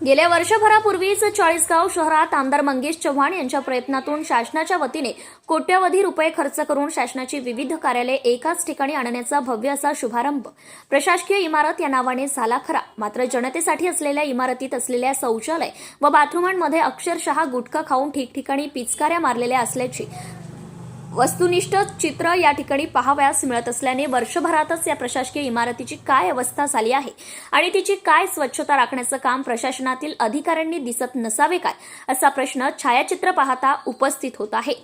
गेल्या वर्षभरापूर्वीच चाळीसगाव शहरात आमदार मंगेश चव्हाण यांच्या प्रयत्नातून शासनाच्या वतीने कोट्यवधी रुपये खर्च करून शासनाची विविध कार्यालये एकाच ठिकाणी आणण्याचा भव्य असा शुभारंभ. प्रशासकीय इमारत या नावाने झाला खरा. मात्र जनतेसाठी असलेल्या इमारतीत असलेल्या शौचालय व बाथरूमांमध्ये अक्षरशः गुटखा खाऊन ठिकठिकाणी पिचकाऱ्या मारलेल्या असल्याची वस्तुनिष्ठ चित्र या ठिकाणी पाहावयास मिळत असल्याने वर्षभरातच या प्रशासकीय इमारतीची काय अवस्था झाली आहे आणि तिची काय स्वच्छता राखण्याचं काम प्रशासनातील अधिकाऱ्यांनी दिसत नसावे काय असा प्रश्न छायाचित्र पाहता उपस्थित होत आहे.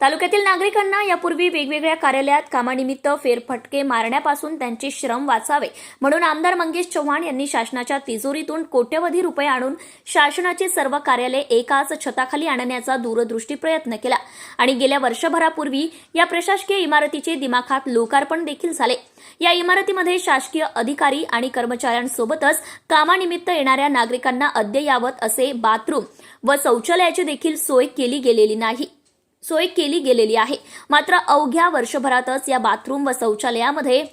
तालुक्यातील नागरिकांना यापूर्वी वेगवेगळ्या कार्यालयात कामानिमित्त फेरफटके मारण्यापासून त्यांचे श्रम वाचावे म्हणून आमदार मंगेश चव्हाण यांनी शासनाच्या तिजोरीतून कोट्यवधी रुपये आणून शासनाचे सर्व कार्यालय एकाच छताखाली आणण्याचा दूरदृष्टी प्रयत्न केला. आणि गेल्या वर्षभरापूर्वी या प्रशासकीय इमारतीचे दिमाखात लोकार्पण देखील झाले. या इमारतीमध्ये शासकीय अधिकारी आणि कर्मचाऱ्यांसोबतच कामानिमित्त येणाऱ्या नागरिकांना अद्ययावत असे बाथरूम व शौचालयाची देखील सोय केली गेलेली नाही. सोय केली गेलेली आहे. मात्र अवघ्या वर्षभरातच या बाथरूम व शौचालयामध्ये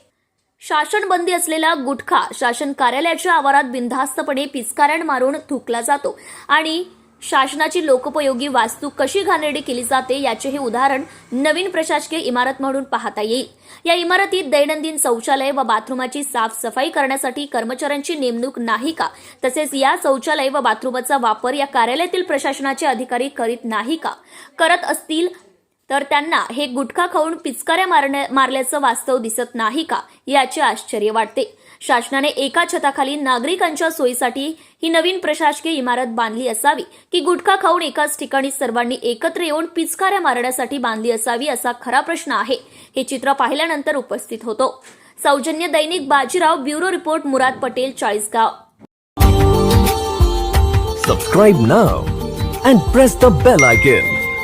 शासन बंदी असलेला गुटखा शासन कार्यालयाच्या आवारात बिनधास्तपणे पिचकारण मारून थुकला जातो. आणि शासनाची लोकोपयोगी वास्तू कशी घाणेरडी केली जाते याचे हे उदाहरण नवीन प्रशासकीय इमारत म्हणून पाहता येईल. या इमारतीत दैनंदिन शौचालय व बाथरूमाची साफसफाई करण्यासाठी कर्मचाऱ्यांची नेमणूक नाही का? तसेच या शौचालय व बाथरूमाचा वापर या कार्यालयातील प्रशासनाचे अधिकारी करीत नाही का? करत असतील तर त्यांना हे गुटखा खाऊन पिचकाऱ्या मारण्या मारल्याचं वास्तव दिसत नाही का याचे आश्चर्य वाटते. शासनाने एका छताखाली नागरिकांच्या सोयीसाठी ही नवीन प्रशासकीय इमारत बांधली असावी की गुटखा खाऊन एकाच ठिकाणी सर्वांनी एकत्र येऊन पिचकाऱ्या मारण्यासाठी बांधली असावी असा खरा प्रश्न आहे हे चित्र पाहिल्यानंतर उपस्थित होतो. सौजन्य दैनिक Bajirao bureau report Murad Patel Chalisgaon. Subscribe now and press the bell icon